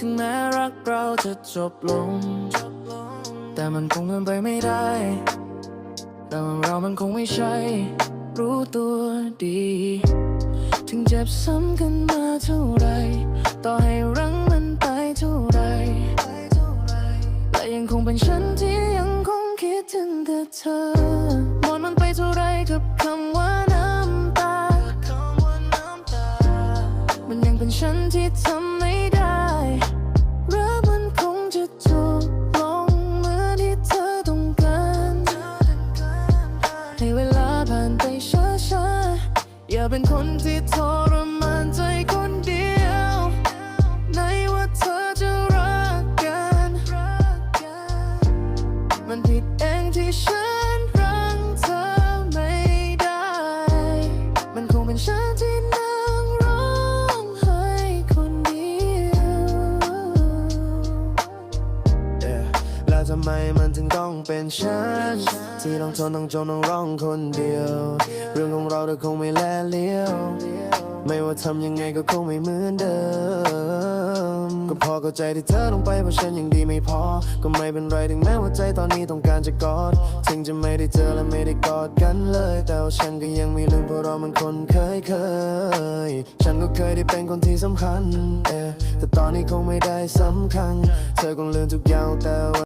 ถึงแม่รักเราจะจบลง แต่มันคงเป็นไปไม่ได้ แต่เรามันคงไม่ใช่ รู้ตัวดี ถึงเจ็บซ้ำกันมาเท่าไร ต่อให้รั้งมันไปเท่าไรและยังคงเป็นฉันที่ยังคงคิดถึงแต่เธอหมดมันไปเท่าไรกับคำว่าน้ำตา มันยังเป็นฉันที่ทำไม่ได้ เป็นคนที่ทรมานใจคนเดียวในว่าเธอจะรักกัน มันผิดเองที่ฉันรังเธอไม่ได้ มันคงเป็นฉันที่ ทำไมมันถึงต้องเป็นฉัน ที่ต้องทนต้องจนต้องร้องคนเดียว เรื่องของเราเธอคงไม่แลเลี้ยว ไม่ว่าทำยังไงก็คงไม่เหมือนเดิม ก็พอเข้าใจที่เธอต้องไปเพราะฉันยังดีไม่พอ ก็ไม่เป็นไรถึงแม้ว่าใจตอนนี้ต้องการจะกอด ถึงจะไม่ได้เจอและไม่ได้กอดกันเลย แต่ว่าฉันก็ยังไม่ลืมเพราะเรามันคนเคยเคย ฉันก็เคยได้เป็นคนที่สำคัญ แต่ตอนนี้คงไม่ได้สำคัญ เธอคงลืมทุกอย่างแต่ว่า